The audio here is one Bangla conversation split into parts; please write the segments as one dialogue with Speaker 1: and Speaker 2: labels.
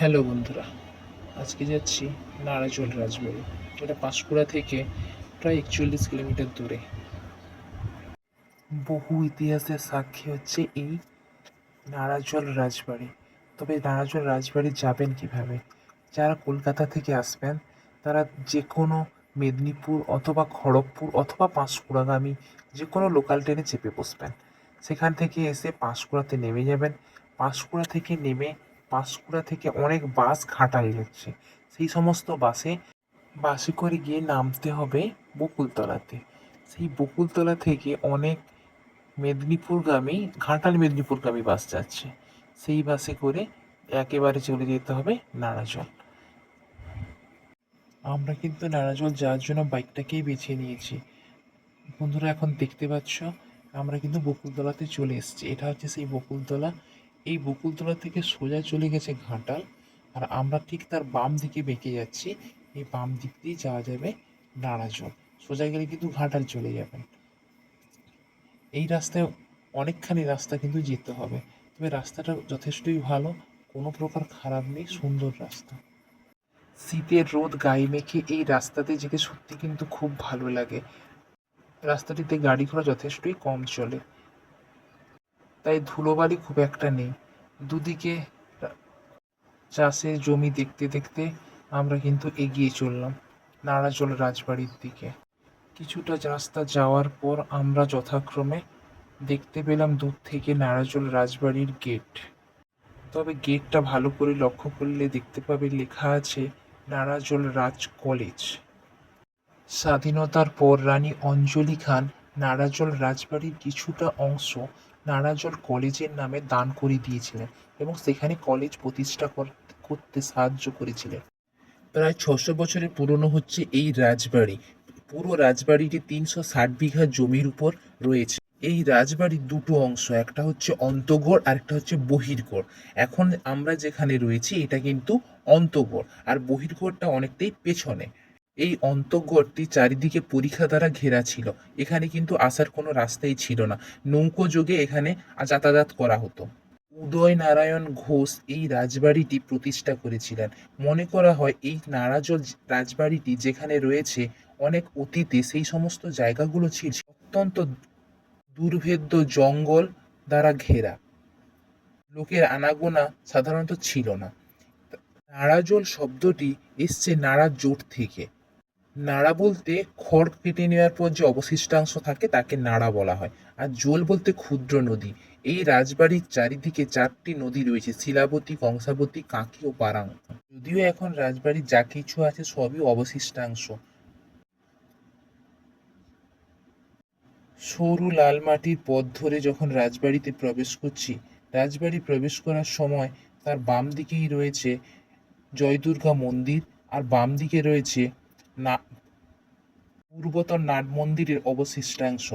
Speaker 1: হ্যালো বন্ধুরা, আজকে যাচ্ছি নাড়াচল রাজবাড়ি এটা পাঁশকুড়া থেকে প্রায় একচল্লিশ কিলোমিটার দূরে। বহু ইতিহাসের সাক্ষী হচ্ছে এই নাড়াচল রাজবাড়ি। তবে নারাজল রাজবাড়ি যাবেন কীভাবে? যারা কলকাতা থেকে আসবেন, তারা যে কোনো মেদিনীপুর অথবা খড়গপুর অথবা পাঁশকুড়াগামী যে কোনো লোকাল ট্রেনে চেপে বসবেন। সেখান থেকে এসে পাঁশকুড়াতে নেমে যাবেন। পাঁশকুড়া থেকে নেমে পাঁশকুড়া থেকে অনেক বাস ঘাটাল যাচ্ছে। সেই সমস্ত বাসে বাসে করে গিয়ে নামতে হবে বকুলতলাতে। সেই বকুলতলা থেকে অনেক মেদিনীপুরগামী, ঘাটাল মেদিনীপুরগামী বাস যাচ্ছে। সেই বাসে করে একেবারে চলে যেতে হবে নাড়াজল আমরা কিন্তু নাড়াজল যাওয়ার জন্য বাইকটাকেই বেছে নিয়েছি। বন্ধুরা, এখন দেখতে পাচ্ছ, আমরা কিন্তু বকুলতলাতে চলে এসেছি। এটা হচ্ছে সেই বকুলতলা এই বকুলতলা থেকে সোজা চলে গেছে ঘাটাল আর আমরা ঠিক তার বাম দিকে বেঁকে যাচ্ছি। এই বাম দিক দিয়ে যাওয়া যাবে নাড়াজল সোজা গেলে কিন্তু ঘাটাল চলে যাবেন। এই রাস্তায় অনেকখানি রাস্তা কিন্তু যেতে হবে। তবে রাস্তাটা যথেষ্টই ভালো। কোনো প্রকার খারাপ নেই, সুন্দর রাস্তা। শীতের রোদ গায়ে মেখে এই রাস্তাতে যেতে সত্যি কিন্তু খুব ভালো লাগে। রাস্তাটিতে গাড়ি ঘোড়া যথেষ্টই কম চলে। তাই ধুলোবালি খুব একটা নেই। দুদিকে চাষের জমি দেখতে দেখতে আমরা কিন্তু এগিয়ে চললাম নাড়াজল রাজবাড়ির দিকে। কিছুটা রাস্তা যাওয়ার পর আমরা যথাক্রমে দেখতে পেলাম দূর থেকে নাড়াজল রাজবাড়ির গেট। তবে গেটটা ভালো করে লক্ষ্য করলে দেখতে পাবে লেখা আছে নাড়াজল রাজ কলেজ। স্বাধীনতার পর রানী অঞ্জলি খান নাড়াজল রাজবাড়ির কিছুটা অংশ নাড়াজল কলেজের নামে দান করে দিয়েছিলেন এবং সেখানে কলেজ প্রতিষ্ঠা কর- করতে সাহায্য করেছিলেন। প্রায় ছশো বছরের পুরনো হচ্ছে এই রাজবাড়ি। পুরো রাজবাড়িটি তিনশো ষাট বিঘা জমির উপর রয়েছে। এই রাজবাড়ির দুটো অংশ, একটা হচ্ছে অন্তগড় আর একটা হচ্ছে বহির্গড়। এখন আমরা যেখানে রয়েছি, এটা কিন্তু অন্তগড়। আর বহির্গড়টা অনেকটাই পেছনে। এই অন্তঃগড়টি চারিদিকে পরীক্ষা দ্বারা ঘেরা ছিল। এখানে কিন্তু আসার কোনো রাস্তাই ছিল না। নৌকো যোগে এখানে যাতায়াত করা হতো। উদয় নারায়ণ ঘোষ এই রাজবাড়িটি প্রতিষ্ঠা করেছিলেন। মনে করা হয়, এই নারাজল রাজবাড়িটি যেখানে রয়েছে অনেক অতীতে, সেই সমস্ত জায়গাগুলো ছিল অত্যন্ত দুর্ভেদ্য জঙ্গল দ্বারা ঘেরা। লোকের আনাগোনা সাধারণত ছিল না। নাড়াজল শব্দটি এসছে নাড়া জোট থেকে। নাড়া বলতে খড় কেটে নেওয়ার পর যে অবশিষ্টাংশ থাকে তাকে নাড়া বলা হয়। আর জোল বলতে ক্ষুদ্র নদী। এই রাজবাড়ির চারিদিকে চারটি নদী রয়েছে, শিলাবতী কংসাবতী কাঁকি ও পারাং যদিও এখন রাজবাড়ির যা কিছু আছে সবই অবশিষ্টাংশ। সরু লাল মাটির পথ ধরে যখন রাজবাড়িতে প্রবেশ করছি, রাজবাড়ি প্রবেশ করার সময় তার বাম দিকেই রয়েছে জয়দুর্গা মন্দির আর বাম দিকে রয়েছে না পূর্বতন নাট মন্দিরের অবশিষ্টাংশ।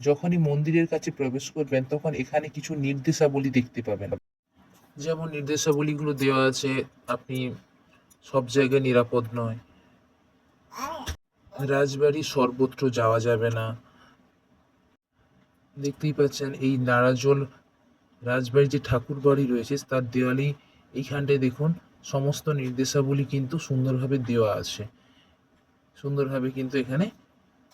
Speaker 1: যখনই মন্দিরের কাছে প্রবেশ করবেন, তখন এখানে কিছু নির্দেশাবলী দেখতে পাবেন। যেমন নির্দেশাবলীগুলো দেওয়া আছে, আপনি সব জায়গায় নিরাপদ নয়। রাজবাড়ি সর্বত্র যাওয়া যাবে না। দেখতেই পাচ্ছেন, এই নারাজল রাজবাড়ির যে ঠাকুর বাড়ি রয়েছে, তার দেওয়ালি এইখানটায় দেখুন, সমস্ত নির্দেশাবলী কিন্তু সুন্দরভাবে দেওয়া আছে। সুন্দরভাবে কিন্তু এখানে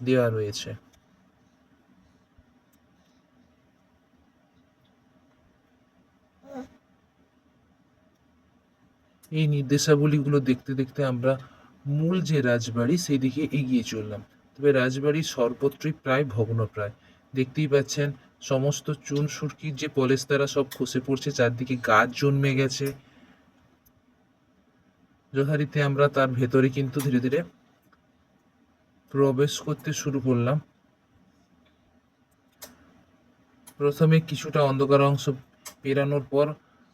Speaker 1: দেওয়া রয়েছে। এই নির্দেশাবলীগুলো দেখতে দেখতে আমরা মূল যে রাজবাড়ি, সেই দিকে এগিয়ে চললাম। তবে রাজবাড়ি সর্বত্রই প্রায় ভগ্নপ্রায়। দেখতেই পাচ্ছেন, সমস্ত চুন সুরকির যে পলেস্তারা সব খসে পড়ছে, চারদিকে গাছ জন্মে গেছে। যথারীতি আমরা তার ভেতরে কিন্তু ধীরে ধীরে প্রবেশ করতে শুরু করলাম। প্রথমে কিছুটা অন্ধকার অংশ পেরানোর পর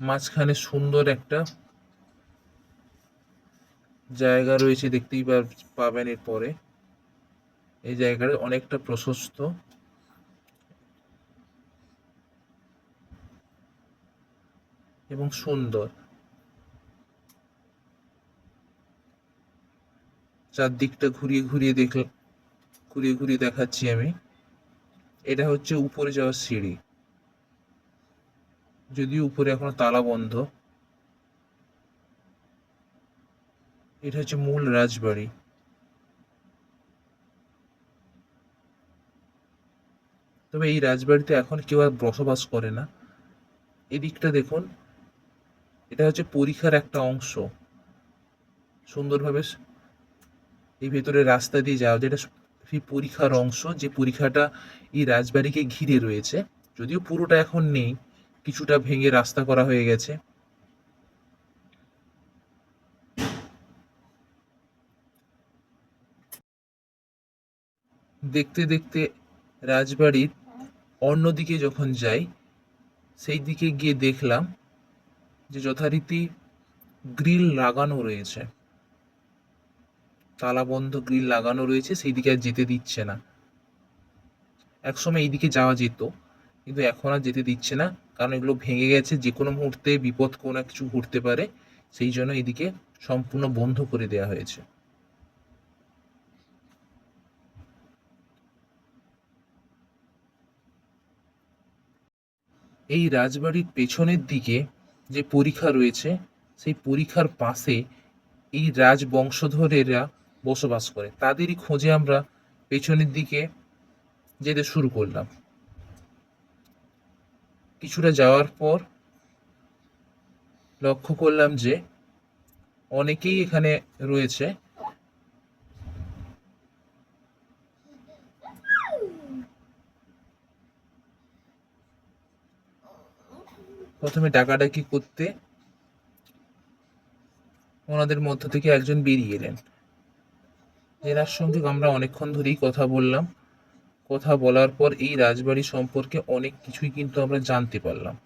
Speaker 1: মাঝখানে সুন্দর একটা জায়গা রয়েছে দেখতেই পাবেন এরপরে। এই জায়গাটা অনেকটা প্রশস্ত। এবং সুন্দর। চারদিকটা ঘুরিয়ে ঘুরিয়ে দেখল, ঘুরিয়ে ঘুরিয়ে দেখাচ্ছি আমি। এটা হচ্ছে উপরে যাওয়ার সিঁড়ি। যদিও উপরে এখনও তালা বন্ধ। এটা হচ্ছে মূল রাজবাড়ি। তবে এই রাজবাড়িতে এখন কেউ আর বসবাস করে না। এদিকটা দেখুন, এটা হচ্ছে পরীক্ষার একটা অংশ। সুন্দরভাবে এই ভেতরে রাস্তা দিয়ে যাওয়া, যেটা সেই পরীক্ষার অংশ, যে পরীক্ষাটা এই রাজবাড়িকে ঘিরে রয়েছে। যদিও পুরোটা এখন নেই, কিছুটা ভেঙে রাস্তা করা হয়ে গেছে। দেখতে দেখতে রাজবাড়ির অন্যদিকে যখন যাই, সেই দিকে গিয়ে দেখলাম যে যথারীতি গ্রিল লাগানো রয়েছে। তালাবন্ধ গ্রিল লাগানো রয়েছে, সেই দিকে আর যেতে দিচ্ছে না। একসময় এই দিকে যাওয়া যেত, কিন্তু এখন আর যেতে দিচ্ছে না, কারণ এগুলো ভেঙে গেছে, যে কোনো মুহূর্তে বিপদ কোনো কিছু ঘটতে পারে, সেই জন্য এদিকে সম্পূর্ণ বন্ধ করে দেওয়া হয়েছে। এই রাজবাড়ির পেছনের দিকে যে পরীক্ষা রয়েছে, সেই পরীক্ষার পাশে এই রাজবংশধরেরা বসবাস করে। তাদেরই খোঁজে আমরা পেছনের দিকে যেতে শুরু করলাম। কিছুটা যাওয়ার পর লক্ষ্য করলাম যে অনেকেই এখানে রয়েছে। প্রথমে ডাকাডাকি করতে ওনাদের মধ্য থেকে একজন বেরিয়ে এলেন। এনার সঙ্গে আমরা অনেকক্ষণ ধরেই কথা বললাম। কথা বলার পর এই রাজবাড়ি সম্পর্কে অনেক কিছুই কিন্তু আমরা জানতে পারলাম।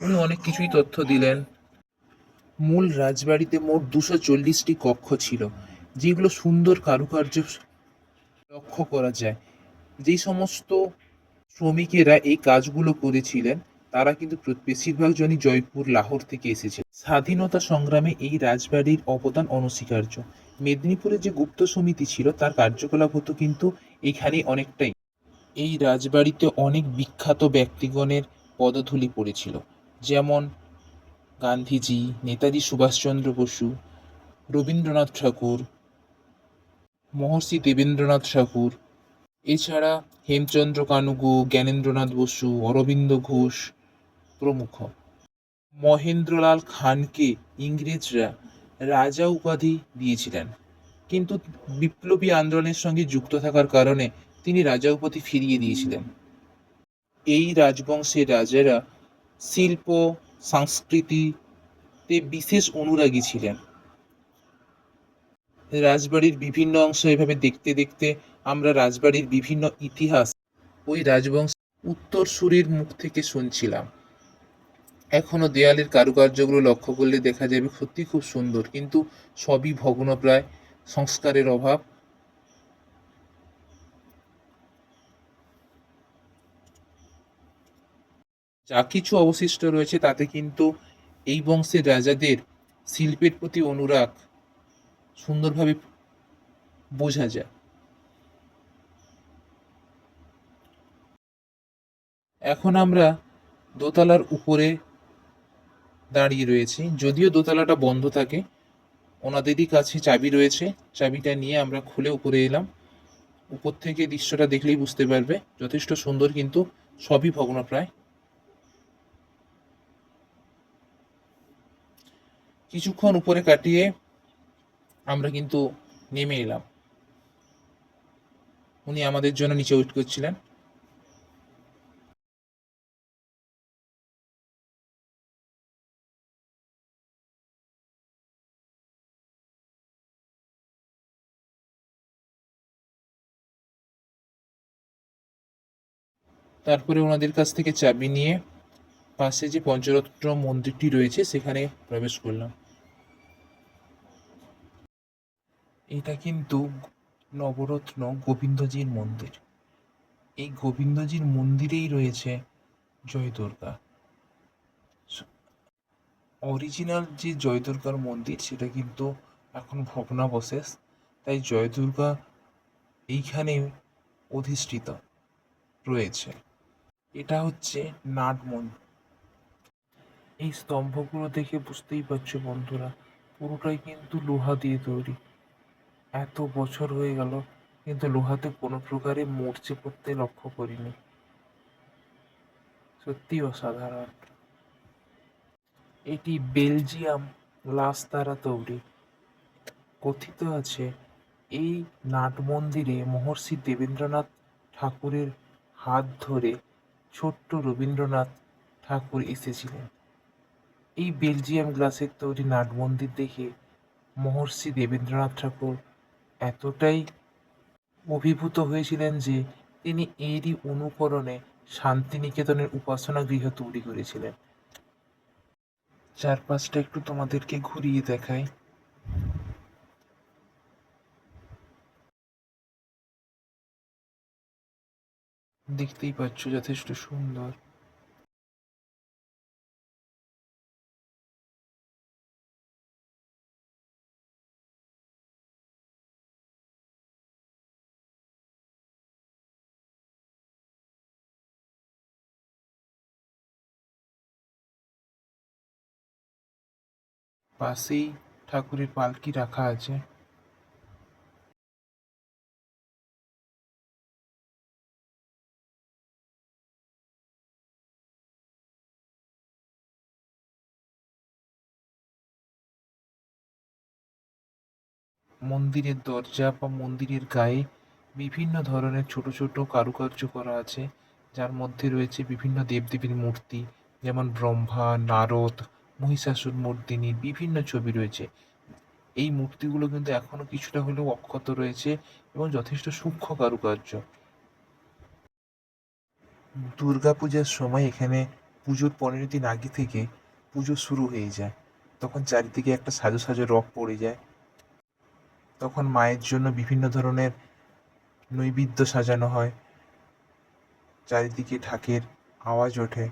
Speaker 1: উনি অনেক কিছুই তথ্য দিলেন। মূল রাজবাড়িতে মোট দুশো চল্লিশটি কক্ষ ছিল, যেগুলো সুন্দর কারুকার্য লক্ষ্য করা যায়। যেই সমস্ত শ্রমিকেরা এই কাজগুলো করেছিলেন তারা কিন্তু বেশিরভাগ জনই জয়পুর, লাহোর থেকে এসেছে স্বাধীনতা সংগ্রামে এই রাজবাড়ির অবদান অনস্বীকার্য। মেদিনীপুরে যে গুপ্ত সমিতি ছিল, তার কার্যকলাপ হতো কিন্তু এখানে অনেকটাই। এই রাজবাড়িতে অনেক বিখ্যাত ব্যক্তিগণের পদধূলি পড়েছিল। যেমন গান্ধীজি, নেতাজি সুভাষচন্দ্র বসু, রবীন্দ্রনাথ ঠাকুর, মহর্ষি দেবেন্দ্রনাথ ঠাকুর। এছাড়া হেমচন্দ্র কানুগু, জ্ঞানেন্দ্রনাথ বসু, অরবিন্দ ঘোষ প্রমুখ মহেন্দ্রলাল খানকে ইংরেজরা রাজা উপাধি দিয়েছিলেন। কিন্তু বিপ্লবী আন্দোলনের সঙ্গে যুক্ত থাকার কারণে তিনি রাজা উপাধি ফিরিয়ে দিয়েছিলেন। এই রাজবংশের রাজারা শিল্প, সংস্কৃতিতে বিশেষ অনুরাগী ছিলেন। রাজবাড়ির বিভিন্ন অংশ এভাবে দেখতে দেখতে আমরা রাজবাড়ির বিভিন্ন ইতিহাস ওই রাজবংশ উত্তরসূরির মুখ থেকে শুনছিলাম। এখনও দেয়ালের কারুকার্যগুলো লক্ষ্য করলে দেখা যাবে সত্যি খুব সুন্দর, কিন্তু সবই ভগ্নপ্রায়, সংস্কারের অভাব। যা কিছু অবশিষ্ট রয়েছে তাতে কিন্তু এই বংশের রাজাদের শিল্পের প্রতি অনুরাগ সুন্দরভাবে বোঝা যায়। এখন আমরা দোতলার উপরে দাঁড়িয়ে রয়েছি। যদিও দোতলাটা বন্ধ থাকে, ওনাদেরই কাছে চাবি রয়েছে। চাবিটা নিয়ে আমরা খুলে উপরে এলাম। উপর থেকে দৃশ্যটা দেখলেই বুঝতে পারবে, যথেষ্ট সুন্দর কিন্তু সবই ভগ্নপ্রায় কিছুক্ষণ উপরে কাটিয়ে আমরা কিন্তু নেমে এলাম। উনি আমাদের জন্য নিচে ওয়েট করছিলেন। তারপরে ওনাদের কাছ থেকে চাবি নিয়ে পাশে যে পঞ্চরত্ন মন্দিরটি রয়েছে, সেখানে প্রবেশ করলাম। এটা কিন্তু নবরত্ন গোবিন্দজির মন্দির। এই গোবিন্দজির মন্দিরেই রয়েছে জয় দুর্গা অরিজিনাল যে জয় দুর্গার মন্দির, সেটা কিন্তু এখন ভগ্নাবশেষ। তাই জয় দুর্গা এইখানে অধিষ্ঠিত রয়েছে। এটা হচ্ছে নাট মন্দির এই স্তম্ভগুলো দেখে বুঝতেই পারছ বন্ধুরা, পুরোটাই কিন্তু লোহা দিয়ে তৈরি। এত বছর হয়ে গেল, কিন্তু লোহাতে কোনো প্রকারে মরচে পড়তে লক্ষ্য করিনি। সত্যি অসাধারণ। এটি বেলজিয়াম গ্লাস দ্বারা তৈরি। কথিত আছে, এই নাট মন্দিরে মহর্ষি দেবেন্দ্রনাথ ঠাকুরের হাত ধরে ছোট্ট রবীন্দ্রনাথ ঠাকুর এসেছিলেন। এই বেলজিয়াম গ্লাসের তৈরি নাট মন্দির দেখে মহর্ষি দেবেন্দ্রনাথ ঠাকুর এতটাই অভিভূত হয়েছিলেন যে তিনি এরই অনুকরণে শান্তিনিকেতনের উপাসনা গৃহ তৈরি করেছিলেন। চারপাশটা একটু তোমাদেরকে ঘুরিয়ে দেখাই। দেখতেই পাচ্ছ যথেষ্ট সুন্দর। পাশেই ঠাকুরের পালকি রাখা আছে। মন্দিরের দরজা বা মন্দিরের গায়ে বিভিন্ন ধরনের ছোট ছোট কারুকার্য করা আছে। যার মধ্যে রয়েছে বিভিন্ন দেবদেবীর মূর্তি, যেমন ব্রহ্মা, নারদ, মহিষাসুর মর্দিনী, বিভিন্ন ছবি রয়েছে। এই মূর্তিগুলো কিন্তু এখনও কিছুটা হলেও অক্ষত রয়েছে এবং যথেষ্ট সূক্ষ্ম কারুকার্য। দুর্গাপূজার সময় এখানে পুজোর পনেরো দিন আগে থেকে পুজো শুরু হয়ে যায়। তখন চারিদিকে একটা সাজো সাজো রক পড়ে যায়। তখন মায়ের জন্য বিভিন্ন ধরনের নৈবেদ্য সাজানো হয়। চারিদিকে ঢাকের আওয়াজ ওঠে।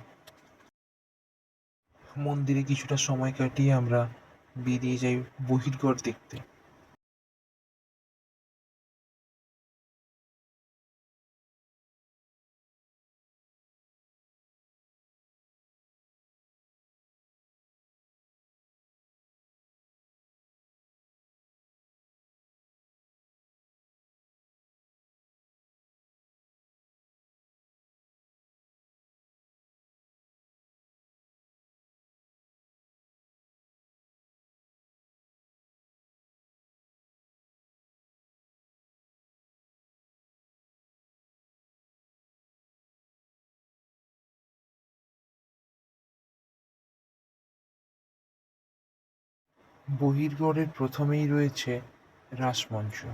Speaker 1: মন্দিরে কিছুটা সময় কাটিয়ে আমরা বেরিয়ে যাই বহির্ঘর দেখতে। বহির্গড়ের প্রথমেই রয়েছে রাসমঞ্চ।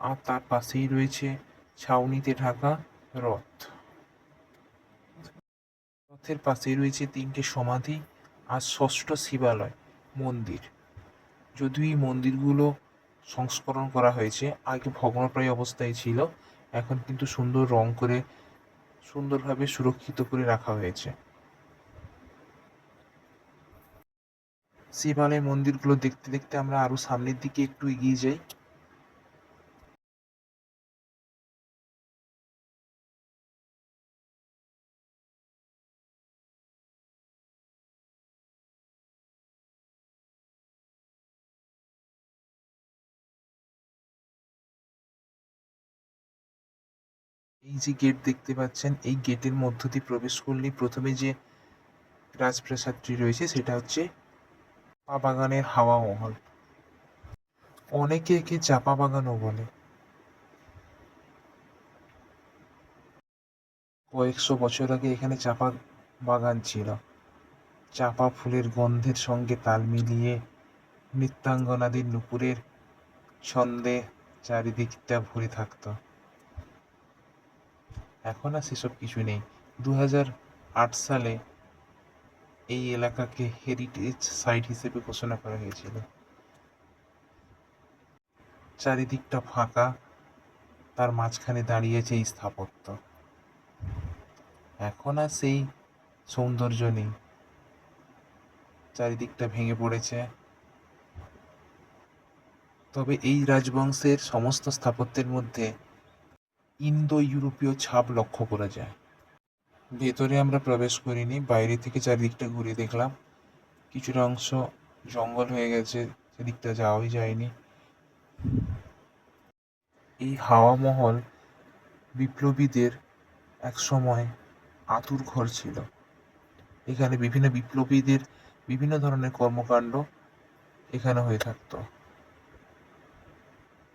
Speaker 1: আর তার পাশেই রয়েছে ছাউনিতে ঢাকা রথ। রথের পাশেই রয়েছে তিনটে সমাধি আর ষষ্ঠ শিবালয়, মন্দির। যদিও এই মন্দিরগুলো সংস্করণ করা হয়েছে, আগে ভগ্নপ্রায় অবস্থায় ছিল, এখন কিন্তু সুন্দর রং করে সুন্দরভাবে সুরক্ষিত করে রাখা হয়েছে। শিবালয় মন্দিরগুলো দেখতে দেখতে আমরা আরও সামনের দিকে একটু এগিয়ে যাই। এই যে গেট দেখতে পাচ্ছেন, এই গেটের মধ্য দিয়ে প্রবেশ করলে প্রথমে যে রাজপ্রাসাদটি রয়েছে, সেটা হচ্ছে চা বাগানের হাওয়া মহল। অনেকে একে চাপা বাগানও বলে? কয়েকশো বছর আগে এখানে চাপা বাগান ছিল। চাপা ফুলের গন্ধের সঙ্গে তাল মিলিয়ে নৃত্যাঙ্গনাদের নুপুরের ছন্দে চারিদিকটা ভরে থাকতো। এখন আর সেসব কিছু নেই। দু সালে এই এলাকাকে হেরিটেজ সাইট হিসেবে ঘোষণা করা হয়েছিল। চারিদিকটা ফাঁকা, তার মাঝখানে দাঁড়িয়েছে এই স্থাপত্য। এখন আর সেই সৌন্দর্য নেই। চারিদিকটা ভেঙে পড়েছে। তবে এই রাজবংশের সমস্ত স্থাপত্যের মধ্যে ইন্দো ইউরোপীয় ছাপ লক্ষ্য করা যায়। ভেতরে আমরা প্রবেশ করিনি, বাইরে থেকে চারিদিকটা ঘুরে দেখলাম। কিছুটা অংশ জঙ্গল হয়ে গেছে, সেদিকটা যাওয়াই যায়নি। এই হাওয়া মহল বিপ্লবীদের এক সময় আতুর ঘর ছিল। এখানে বিভিন্ন বিপ্লবীদের বিভিন্ন ধরনের কর্মকাণ্ড এখানে হয়ে থাকতো।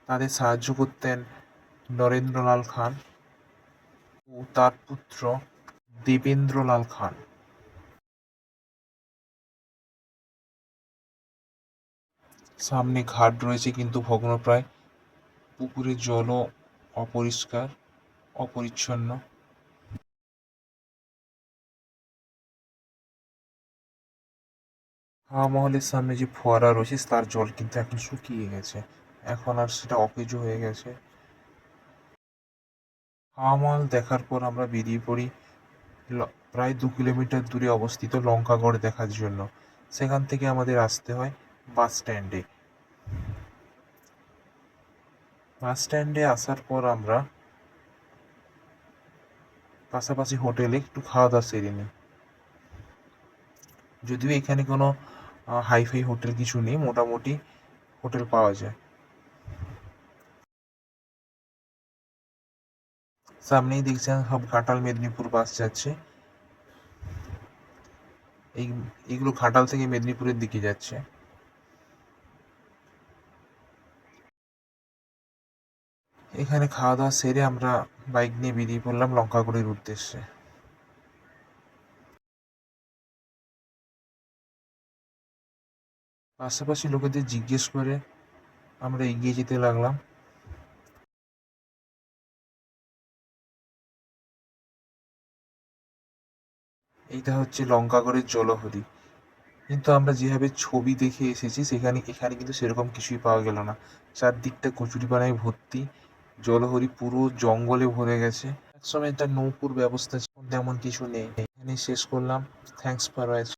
Speaker 1: তাদের সাহায্য করতেন নরেন্দ্রলাল খান ও তার পুত্র দেবেন্দ্রলাল খান। সামনে ঘাট রয়েছে কিন্তু ভগ্নপ্রায়। পুকুরের জলও অপরিষ্কার, অপরিচ্ছন্ন। হাওয়া মহলের সামনে যে ফোয়ারা রয়েছে, তার জল কিন্তু এখন শুকিয়ে গেছে। এখন আর সেটা অকেজ হয়ে গেছে। হাওয়া মহল দেখার পর আমরা বেরিয়ে পড়ি প্রায় দু কিলোমিটার দূরে অবস্থিত লঙ্কাগড় দেখার জন্য। সেখান থেকে আমাদের আসতে হয় বাস স্ট্যান্ডে। বাস স্ট্যান্ডে আসার পর আমরা পাশাপাশি হোটেলে একটু খাওয়া দাওয়া সেরে নিই। যদিও এখানে কোনো হাইফাই হোটেল কিছু নেই, মোটামুটি হোটেল পাওয়া যায়। সামনেই দেখছেন সব ঘাটাল মেদিনীপুর বাস যাচ্ছে। এই এইগুলো ঘাটাল থেকে মেদিনীপুরের দিকে যাচ্ছে। এখানে খাওয়া দাওয়া সেরে আমরা বাইক নিয়ে বেরিয়ে পড়লাম লঙ্কাগড়ের উদ্দেশ্যে। পাশাপাশি লোকেদের জিজ্ঞেস করে আমরা এগিয়ে যেতে লাগলাম। এইটা হচ্ছে লঙ্কাগড়ের জলহরি। কিন্তু আমরা যেভাবে ছবি দেখে এসেছি, সেখানে, এখানে কিন্তু সেরকম কিছুই পাওয়া গেল না। চারদিকটা কচুরিপানায় ভর্তি, জলহরি পুরো জঙ্গলে ভরে গেছে। একসময় একটা নৌকুর ব্যবস্থা তেমন কিছু নেই। এখানে শেষ করলাম। Thanks for watching